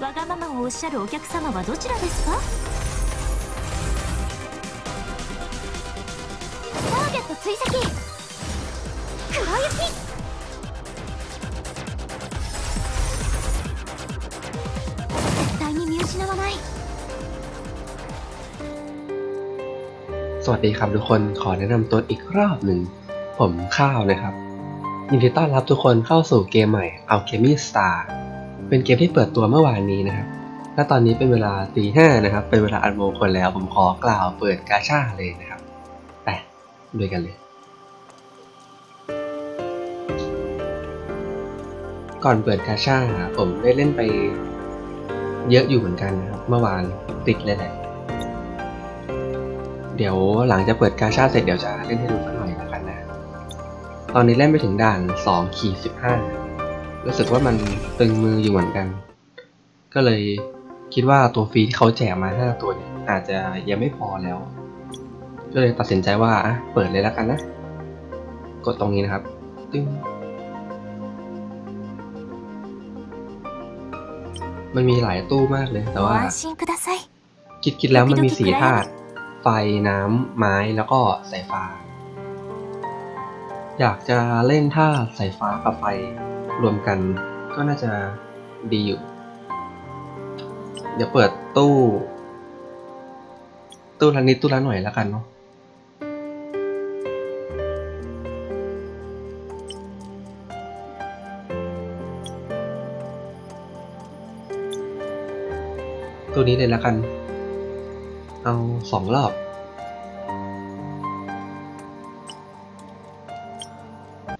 わがままをおっしゃるお客様はどちらですかターゲット追跡黒雪絶対に見失わない สวัสดีครับทุกคนขอแนะนำตัวอีกรอบหนึ่ง ผมข้าวนะครับ ยินดีต้อนรับทุกคนเข้าสู่เกมใหม่ Alchemy Star เป็นเกมที่เปิดตัวเมื่อวานนี้นะครับและตอนนี้เป็นเวลาตีห้านะครับ เป็นเวลาอันโมงคลแล้วผมขอกล่าวเปิดกาชาเลยนะครับไปด้วยกันเลย ก่อนเปิดกาชาผมได้เล่นไปเยอะอยู่เหมือนกันนะครับ เมื่อวานติดเลยแหละ เดี๋ยวหลังจากเปิดกาชาเสร็จเดี๋ยวจะเล่นให้ดูสักหน่อยแล้วกันนะ ตอนนี้เล่นไปถึงด่าน2ขีด15 รู้สึกว่ามันตึงมืออยู่เหมือนกัน ก็เลยคิดว่าตัวฟรีที่เขาแจกมาห้าตัวเนี่ยอาจจะยังไม่พอแล้ว ก็เลยตัดสินใจว่าเปิดเลยแล้วกันนะ กดตรงนี้นะครับ ตึ้งมันมีหลายตู้มากเลยแต่ว่า คิดคิดแล้วมันมีสีธาตุไฟน้ำไม้แล้วก็สายฟ้า อยากจะเล่นท่าสายฟ้ากับไฟ รวมกันก็น่าจะดีอยู่ เดี๋ยวเปิดตู้ ตู้ละนิดตู้ละหน่อยแล้วกันเนาะตัวนี้เลยแล้วกัน เอาสองรอบ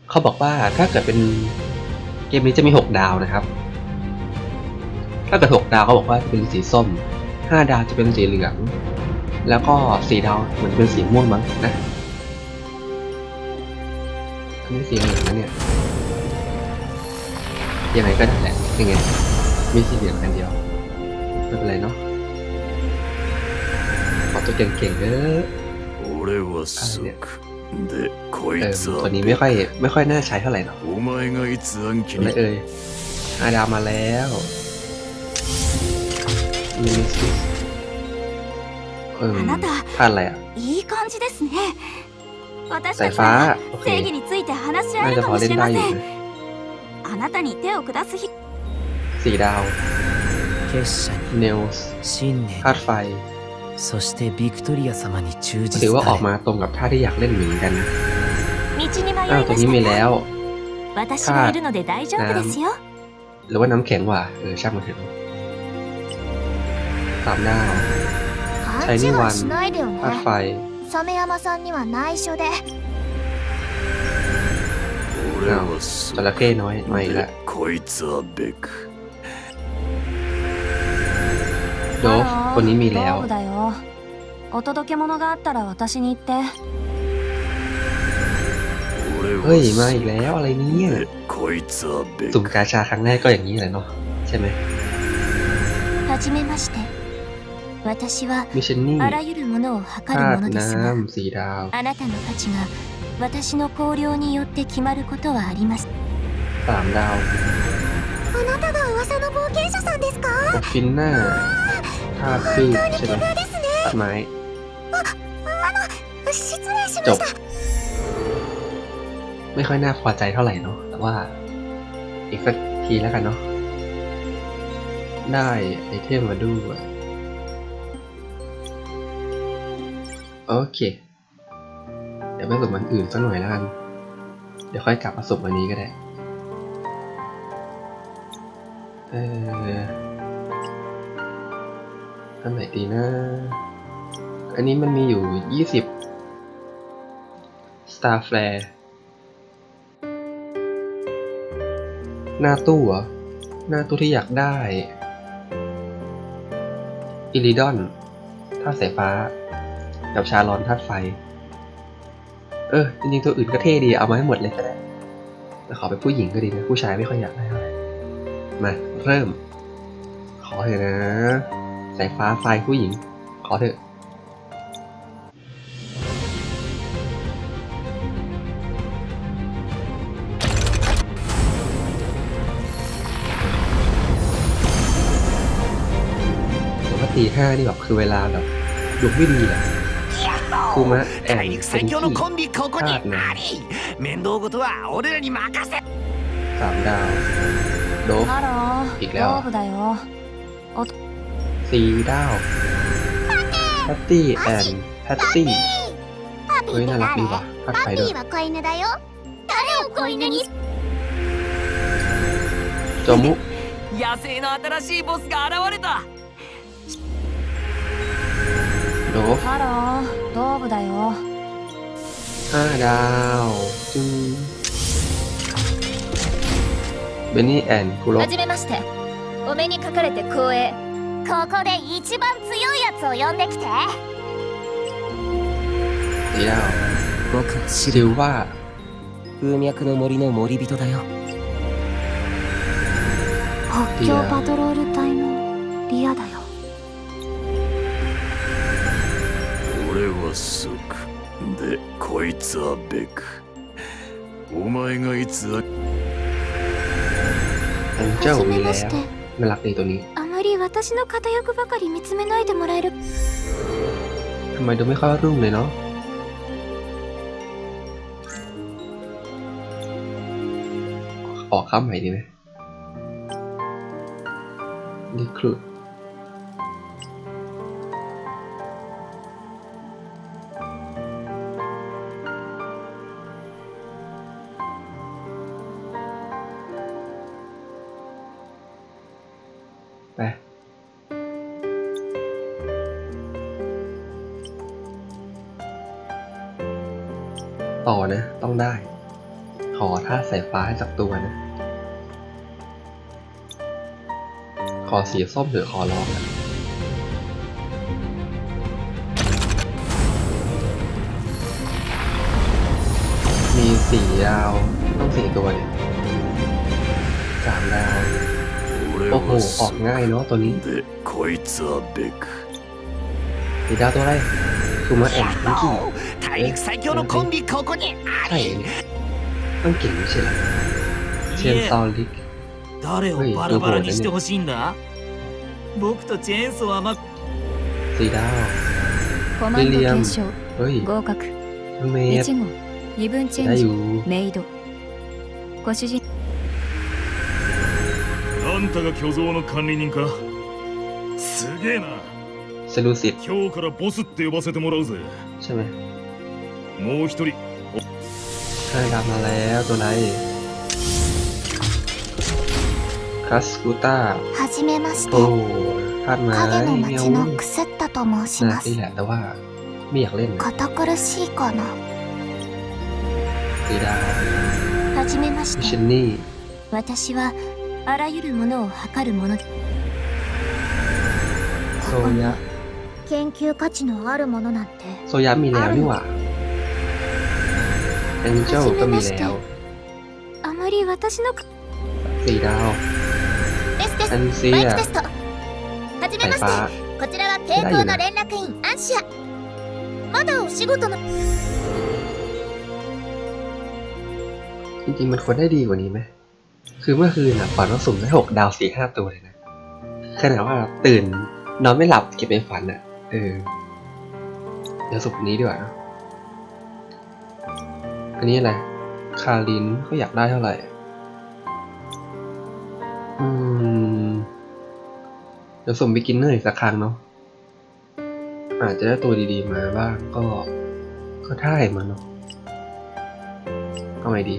เขาบอกว่าถ้าเกิดเป็น เกมนี้จะมี 6 ดาวนะครับ ถ้าเกิด 6 ดาวเขาบอกว่าจะเป็นสีส้ม 5 ดาวจะเป็นสีเหลือง แล้วก็ 4 ดาวเหมือนเป็นสีม่วงมั้งนะอันนี้สีเหลืองนะเนี่ย ยังไงก็ได้แหละยังไง มีสีเหลืองกันเดียว ไม่เป็นไรเนาะ ขอตัวเก่งๆเด้ออะไรเนี่ คนนี้ไม่ค่อยไม่ค่อยน่าใช้เท่าไหร่หรอกเลยเอ่ยอาดามาแล้วมินิซิสเออท่านอะไรอะสายฟ้าโอเคน่าจะพอเล่นได้อยู่สี่ดาวเนลส์ธาตุไฟ そしてビクトリア様に忠実 ถือว่าออก たれ มาตรงกับท่าที่อยากเล่นเหมือนกันนะ 道に迷い อ้าว ま ตัว し นี้มี た แล้ว 私がいるので大丈夫ですよ หรือว่าน้ำแข็งว่ะเออช่างมันเถอะสามดาว 勘チャイニーワン違いしないでよ ธาตุ ね ไฟ サメ山さんには内緒で俺はス จระเข้น้อยมาอีก ク แล้ว でこいつはベク โดฟ คนนี้มีแล้ว だよお届け物があったら私に言って 俺 เฮ้ย は มา ス อีกแล้วอะไรเนี่ย クでこいつはベ สุ่ม ク กาชาครั้งแรกก็อย่างนี้แหละเนาะใช่ไหม はじめまして私は มิชชันนี่ あらゆるものを測 ธา る ตุ ものですが น้ำสีดาว あなたの価値が私の考慮によって決まることはあります สามดาว あなたが噂の冒険者さんですか โอฟินน่า ธาคืชใช่ไหมตัดไม้จบ ไม่ค่อยน่าพอใจเท่าไหร่เนาะแต่ว่า อีกสักทีแล้วกันเนาะได้ไอเทมมาด้วยโอเค เดี๋ยวไปสุ่มวันอื่นสักหน่อยแล้วกัน เดี๋ยวค่อยกลับมาสุ่มวันนี้ก็ได้ เออ อันไหนดีนะ อันนี้มันมีอยู่ยี่สิบ Star Flare หน้าตู้เหรอ หน้าตู้ที่อยากได้ อิริดอนธาตุสายฟ้า กับชาลอนธาตุไฟ เออ จริงๆ ตัวอื่นก็เท่ดี เอามาให้หมดเลยก็ได้แต่ขอเป็นผู้หญิงก็ดีนะ ผู้ชายไม่ค่อยอยากได้เท่าไหร่มา เริ่ม ขอเถอะนะ สายฟ้าไฟผู้หญิง ขอเถอะตีห้านี่แบบคือเวลาแบบดุไม่ดีอะคุมะแอนเป็นที่คาดนะสามดาวโดบอีกแล้ว ซีดาวแพตตี้แอนแพตตี้เฮ้ยน่ารักดีว่ะพักไปด้วยจมุก野生の新しいボスが現れたどうハロードーブだよห้าดาวจึงเบนนี่แอนคุโรはじめましてお目รかかれて光栄ここで一番強いやつを呼んできて。いや僕はシルワ風脈の森の森人だよ。北極パトロール隊のリアだよ。俺はスクでこいつはベクお前がいつあじゃあおみれやまらっていとにまり私の片翼ばかり見つめないでもらえる ทำไมดูไม่ค่อยรุ่งเลยเนาะออกคำใหม่ดีไหมรี ต่อนะ ต้องได้ ขอท่าสายฟ้าให้สักตัวนะ ขอสีส้มหรือขอร้องนะมีสีดาว ต้องสี่ตัวเนี่ยสามดาว โอ้โห ออกง่ายเนาะตัวนี้สีดาวตัวอะไรคือมาแอบมันกี่ 大陸最強のコンビここにあ ใช่ り เนี่ยต้องเก่งไม่ใช่เหรอเชนซอลิก 誰をバラバラにしてほしいんだ僕とチェーンソーはま สี่ดาว コマンド継承 เฮ้ย 合格 เมด 号二分チ ได้อยู่ メイドご主人あんたが巨像の管理人かすげえな เซลูซิต 今日からボスって呼ばせてもらうぜ ใช่ไหม もう一人 ห้าดาวมาแล้วตัวไหนคัสกูต้า はじめまして โอ้ธาตุไม้ 影の เมียว 町のクセッタと申し น่า ま ตี す แหละแต่ว่าไม่อยากเล่นนะ 堅苦しいかな สีดาว はじめまし มิช て นนี่ 私はあらゆるものを測るもので โซยะ 研究価値のあるものなんて โซยะมีแล้วนี่หว่าแอ งเจ้าก็มีแล้วสี่ดาวเอันเซียสายฟ้าได้อยู่นะจริงๆมันควรได้ดีกว่านี้ไหมคือเมื่อคืนอะฝันว่าสุ่มได้หกดาวสี่ห้าตัวเลยนะขนาดว่าตื่นนอนไม่หลับเก็บไปฝันอะ เออ เดี๋ยวสุดนี้ดีกว่านะ อันนี้อะไร คารินก็อยากได้เท่าไหร่ อืม เดี๋ยวสุ่มบิกินเนอร์อีกสักครั้งเนาะ อาจจะได้ตัวดีๆมาบ้างก็ ก็ได้มาเนาะเอาไงดี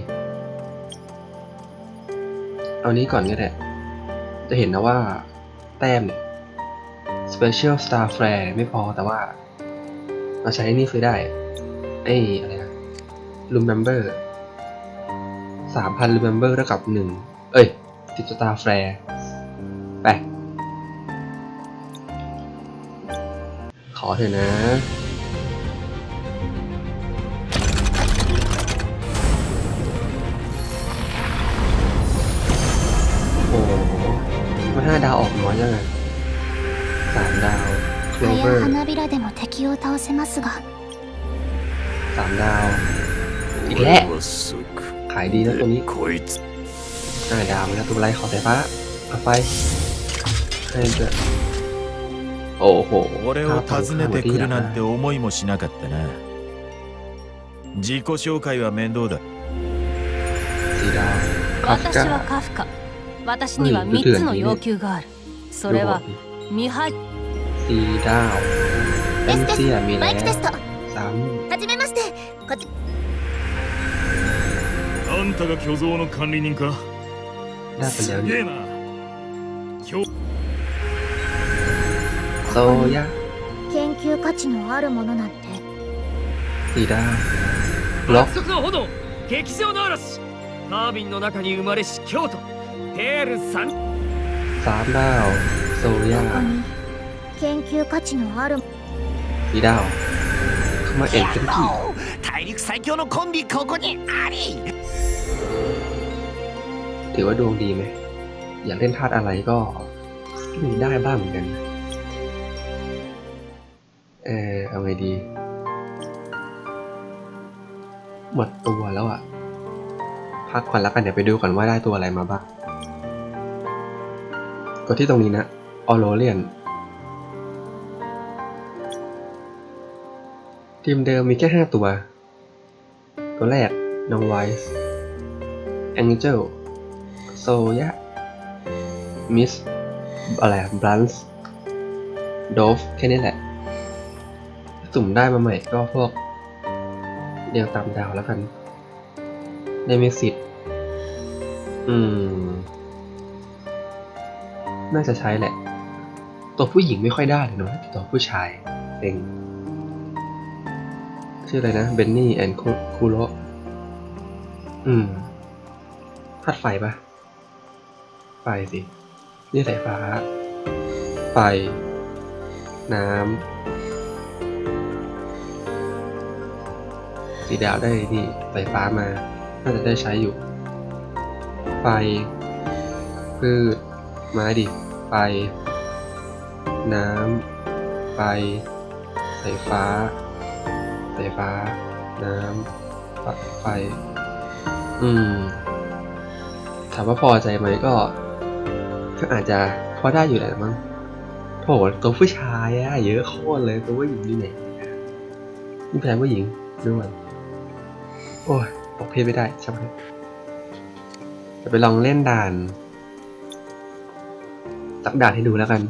เอานี้ก่อนก็ได้ จะเห็นนะว่า แต้มเนี่ย Special Star Flare ไม่พอแต่ว่า เราใช้นี่ซื้อได้ ไอ้อะไรนะ รู remember 3,000 remember เท่ากับหนึ่งเอ้ย 10 star flare ไป ขอเถอะนะ โอ้มาห้าดาวออกน้อยยังไงสามดาว clover สามดาว อีกแล้ว 俺はスク ขายดีนะตัวนี้ でこいつ ห้าดาวแล้วตัวอะไรขอสายฟ้าเอาไฟให้เจอ โอ้โห 俺を訪ねてくるなんて思いもしなかったな自己紹介は面倒だ สีดาวカフ私カはカフカ私にはうん3つの要求があるそれは見張り สีดาวเอ็นเซียมี マ แล้ イクテ ว スト ซ้ はじめましてこっち あんたが虚像の管理人か？すげえな。虚そうや。研究価値のあるものなんて。いらん。爆の炎劇場の嵐。タービンの中に生まれし京都。テールさん。さあなおそうや。研究価値のある。いらん。ー。大陸最強のコンビここにあり。 ถือว่าดวงดีไหม อยากเล่นธาตุอะไรก็มีได้บ้างเหมือนกัน เออเอาไงดี หมดตัวแล้วอะพักก่อนแล้วกันเดี๋ยวไปดูก่อนว่าได้ตัวอะไรมาบ้าง กดที่ตรงนี้นะ ออโรเลียน ทีมเดิมมีแค่ห้าตัว ตัวแรก น้องไวส์แองเจล โซยะ มิส อะไรบลันส์โดฟ แค่นี้แหละ สุ่มได้มาใหม่ก็พวก เรียงตามดาวแล้วกันเนมิสิตอืม น่าจะใช้แหละ ตัวผู้หญิงไม่ค่อยได้เลยเนอะตัวผู้ชายเองชื่ออะไรนะ เบนนี่แอนคูโรอืมธาตุไฟปะ ไฟสิ นี่สายฟ้า ไฟ น้ำ สีดาวได้นี่สายฟ้ามา น่าจะได้ใช้อยู่ ไฟ พืช ไม้ดิ ไฟ น้ำ ไฟ สายฟ้า สายฟ้า น้ำ ไฟ อืมถามว่าพอใจไหมก็ ก็อาจจะพอได้อยู่แหละมั้งโถตัวผู้ชายอะเยอะโคตรเลยตัวผู้หญิงนี่ไหนนี่แพงผู้หญิงด้วยโอ้ยบอกเพศไม่ได้ช่างมันจะไปลองเล่นด่านสักด่านให้ดูแล้วกัน